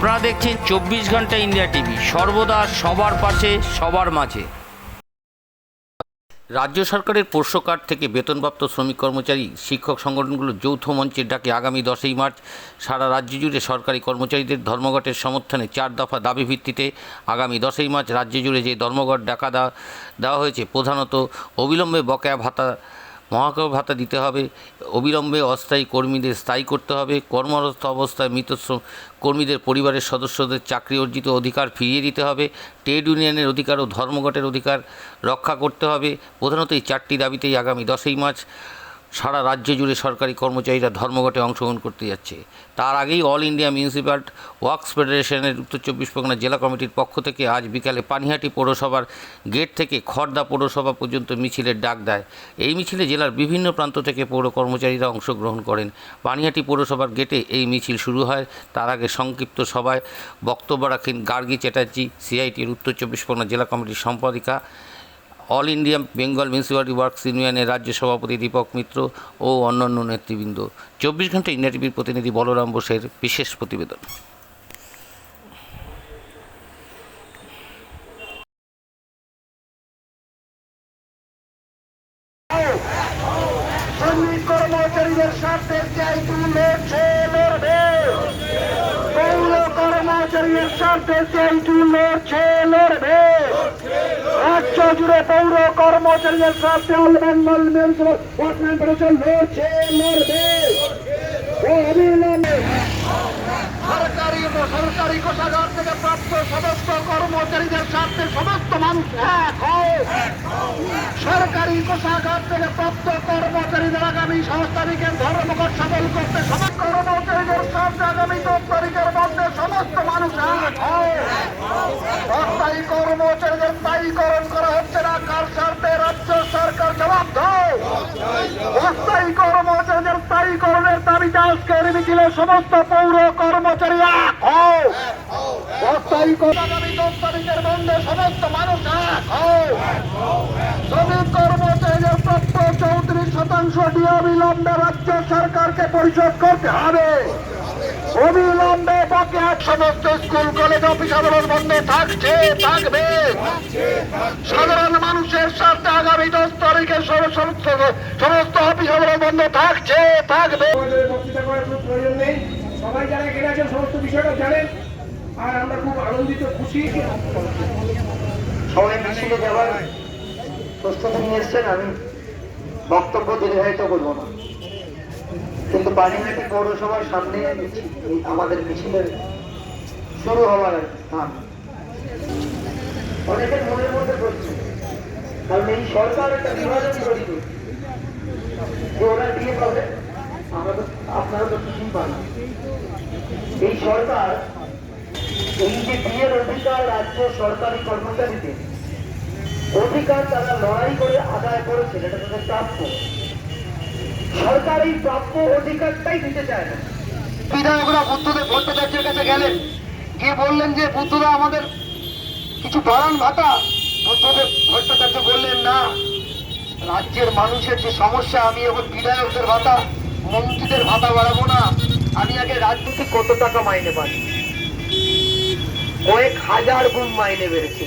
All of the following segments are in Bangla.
আপনারা দেখছেন চব্বিশ ঘণ্টা ইন্ডিয়া টিভি। সর্বদা সবার পাশে, সবার মাঝে। রাজ্য সরকারের পোষ্য কার্ড থেকে বেতনপ্রাপ্ত শ্রমিক কর্মচারী, শিক্ষক সংগঠনগুলোর যৌথ মঞ্চের ডাকে আগামী দশই মার্চ সারা রাজ্য জুড়ে সরকারি কর্মচারীদের ধর্মঘটের সমর্থনে চার দফা দাবি ভিত্তিতে আগামী দশই মার্চ রাজ্য জুড়ে যে ধর্মঘট ডাকা দেওয়া হয়েছে, প্রধানত অবিলম্বে বকেয়া ভাতা মহাকর ভাতা দিতে হবে, অবিলম্বে অস্থায়ী কর্মীদের স্থায়ী করতে হবে, কর্মরত অবস্থায় মৃত কর্মীদের পরিবারের সদস্যদের চাকরি অর্জিত অধিকার ফিরিয়ে দিতে হবে, ট্রেড ইউনিয়নের অধিকার ও ধর্মঘটের অধিকার রক্ষা করতে হবে। প্রধানত এই চারটি দাবিতেই আগামী দশই মার্চ সারা রাজ্য জুড়ে সরকারি কর্মচারীরা ধর্মঘটে অংশগ্রহণ করতে যাচ্ছে। তার আগেই অল ইন্ডিয়া মিউনিসিপ্যাল ওয়ার্কস ফেডারেশনের উত্তর চব্বিশ পরগনা জেলা কমিটির পক্ষ থেকে আজ বিকালে পানিহাটি পৌরসভার গেট থেকে খড়দা পৌরসভা পর্যন্ত মিছিলের ডাক দেয়। এই মিছিলে জেলার বিভিন্ন প্রান্ত থেকে পৌর কর্মচারীরা অংশগ্রহণ করেন। পানিহাটি পৌরসভার গেটে এই মিছিল শুরু হয়। তার আগে সংক্ষিপ্ত সভায় বক্তব্য রাখেন গার্গী চ্যাটার্জি, সিআইটির উত্তর চব্বিশ পরগনা জেলা কমিটির সম্পাদিকা all India Bengal municipality works ইউনিয়নের রাজ্য সভাপতি দীপক মিত্র ও অন্যান্য নেতৃবৃন্দ। চব্বিশ ঘণ্টা ইন্ডিয়া টিভির প্রতিনিধি বলরাম বোসের বিশেষ প্রতিবেদন। কর্মচারীদের স্বার্থে চাই লড়ছে লড়বে। পৌর কর্মচারীদের স্বার্থে চাই লড়ছে লড়বে। রাজ্য জুড়ে পৌর কর্মচারীদের স্বার্থে অল বেঙ্গল সরকারি কোষাগার থেকে প্রাপ্ত সমস্ত কর্মচারীদের স্বার্থে সমস্ত মানুষ থেকে প্রাপ্ত কর্মচারীদের আগামী সাত তারিখের ধর্মঘট সফল করতে সমস্ত কর্মচারীদের সামনে আগামী দশ তারিখের মধ্যে সমস্ত মানুষ কর্মচারীদের স্থায়ীকরণ করা হচ্ছে না কার স্বার্থে রাজ্য সরকার জবাব দাও অস্থায়ী কর্মচারীদের স্থায়ীকরণের দাবিতে আজকের মিছিলে সমস্ত পৌর কর্মচারী এক হও। অস্থায়ী সমস্ত মানুষ এক। হও। শ্রমিক কর্মচারীদের প্রাপ্য চৌত্রিশ শতাংশ দিয়ে অবিলম্বে রাজ্য সরকারকে পরিশোধ করতে হবে। অবিলম্বে বকেয়া সমস্ত স্কুল কলেজ অফিস আদালত বন্ধ থাকছে থাকবে। সাধারণ মানুষের স্বার্থে আগামী দশ তারিখে সমস্ত সমস্ত অফিস আদালত বন্ধ থাকছে থাকবে। আমাদের বক্তৃতা করার কোনো প্রয়োজন নেই। সবাই যারা এখানে আছেন সমস্ত বিষয়টা জানেন। আর আমরা খুব আনন্দিত খুশি। সবাই মিছিলে যাওয়ার প্রস্তুতি নিয়ে এসছেন আমি বক্তব্য দীর্ঘায়িত করব না। কিন্তু পানিহাটি পৌরসভার সামনে আমাদের মিছিলের শুরু হওয়ার স্থান। অনেকের মনের মধ্যে প্রশ্ন, কারণ এই সরকার একটা বিভাজন করছে যে ওরা দিয়ে পাবে আপনারা তো কিছুই পান এই সরকার, এই যে বিয়ের অধিকার রাজ্য সরকারি কর্মচারীদের, অধিকার তারা লড়াই করে আদায় করেছে এটা তাদের প্রাপ্য। সরকার প্রাপ্য অধিকারটাই দিতে চায় না। বিধায়করা বুদ্ধদেব ভট্টাচার্যের কাছে গেলেন। গিয়ে বললেন যে বুদ্ধদা আমাদের কিছু বাড়ান ভাতা। বুদ্ধদেব ভট্টাচার্য বললেন, না, রাজ্যের মানুষের যে সমস্যা, আমি এখন বিধায়কদের ভাতা, মন্ত্রীদের ভাতা বাড়াবো না। আমি আগে রাজনীতি কত টাকা মাইনে পাই? কয়েক হাজার গুণ মাইনে বেড়েছে।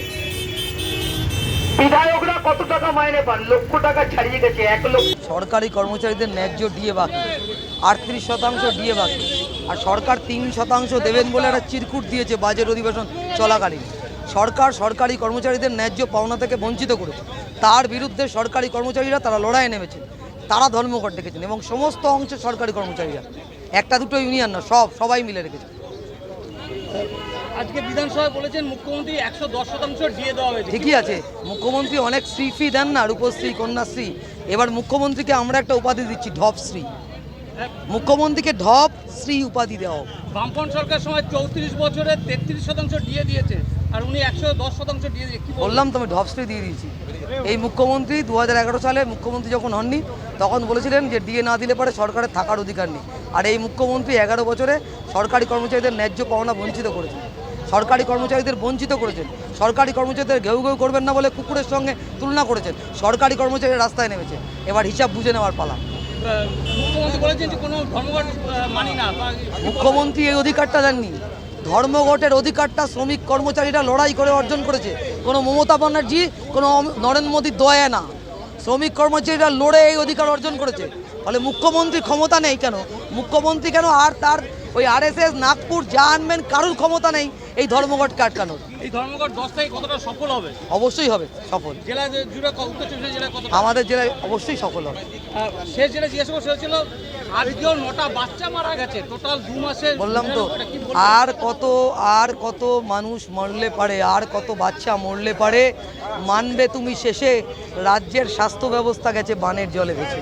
বিধায়করা কত টাকা মাইনে পান? লক্ষ টাকা ছাড়িয়ে গেছে, এক লক্ষ সরকারি কর্মচারীদের ন্যায্য ডিএ বাকি আটত্রিশ শতাংশ ডিএ বাকি। আর সরকার তিন শতাংশ দেবেন বলে একটা চিরকুট দিয়েছে বাজেট অধিবেশন চলাকালীন। সরকার সরকারি কর্মচারীদের ন্যায্য পাওনা থেকে বঞ্চিত করেছে তার বিরুদ্ধে সরকারি কর্মচারীরা তারা লড়াইয়ে নেমেছেন। তারা ধর্মঘট ডেকেছেন এবং সমস্ত অংশের সরকারি কর্মচারীরা। একটা দুটো ইউনিয়ন না সব সবাই মিলে রেখেছে। আজকে বিধানসভায় বলেছেন মুখ্যমন্ত্রী একশো দশ শতাংশ দিয়ে দেওয়া হয়েছে। ঠিকই আছে। মুখ্যমন্ত্রী অনেক শ্রীফি দেন না রূপশ্রী কন্যাশ্রী। এবার মুখ্যমন্ত্রীকে আমরা একটা উপাধি দিচ্ছি ঢপশ্রী মুখ্যমন্ত্রীকে ঢপ শ্রী উপাধি দেওয়া। বামপন সরকার সময় চৌত্রিশ বছরে তেত্রিশ শতাংশ দিয়ে দিয়েছে আর উনি একশো দশ শতাংশ দিয়ে দিয়ে কি বললাম তো আমি ঢপশ্রী দিয়ে দিয়েছি। এই মুখ্যমন্ত্রী দু হাজার এগারো সালে মুখ্যমন্ত্রী যখন হননি তখন বলেছিলেন যে ডিএ না দিলে পরে সরকারের থাকার অধিকার নেই। আর এই মুখ্যমন্ত্রী এগারো বছরে সরকারি কর্মচারীদের ন্যায্য পাওনা বঞ্চিত করেছেন সরকারি কর্মচারীদের বঞ্চিত করেছেন। সরকারি কর্মচারীদের ঘেউ ঘেউ করবেন না বলে কুকুরের সঙ্গে তুলনা করেছেন। সরকারি কর্মচারী রাস্তায় নেমেছে। এবার হিসাব বুঝে নেওয়ার পালা। মুখ্যমন্ত্রী মানি এই অধিকারটা দেননি। ধর্মঘটের অধিকারটা শ্রমিক কর্মচারীরা লড়াই করে অর্জন করেছে। কোনো মমতা ব্যানার্জি কোনো নরেন্দ্র মোদীর দয়া না। শ্রমিক কর্মচারীরা লড়ে এই অধিকার অর্জন করেছে। ফলে মুখ্যমন্ত্রী ক্ষমতা নেই কেন? মুখ্যমন্ত্রী কেন আর তার ওই আরএসএস নাগপুর যা আনবেন কারুর ক্ষমতা নেই এই ধর্মঘটকে আটকানোর এই ধর্মঘট দশ তারিখ কতটা সফল হবে? অবশ্যই হবে সফল। জেলা জুড়ে উত্তর চব্বিশ জেলায় আমাদের জেলায় অবশ্যই সফল হবে। আর শেষ যেটা জিজ্ঞেস করছে হয়েছিল আজকেও নটা বাচ্চা মারা গেছে টোটাল দু মাসে বললাম তো? আর কত আর কত মানুষ মরলে পারে আর কত বাচ্চা মরলে পারে মানবে তুমি শেষে রাজ্যের স্বাস্থ্য ব্যবস্থা গেছে বানের জলে ভেসে।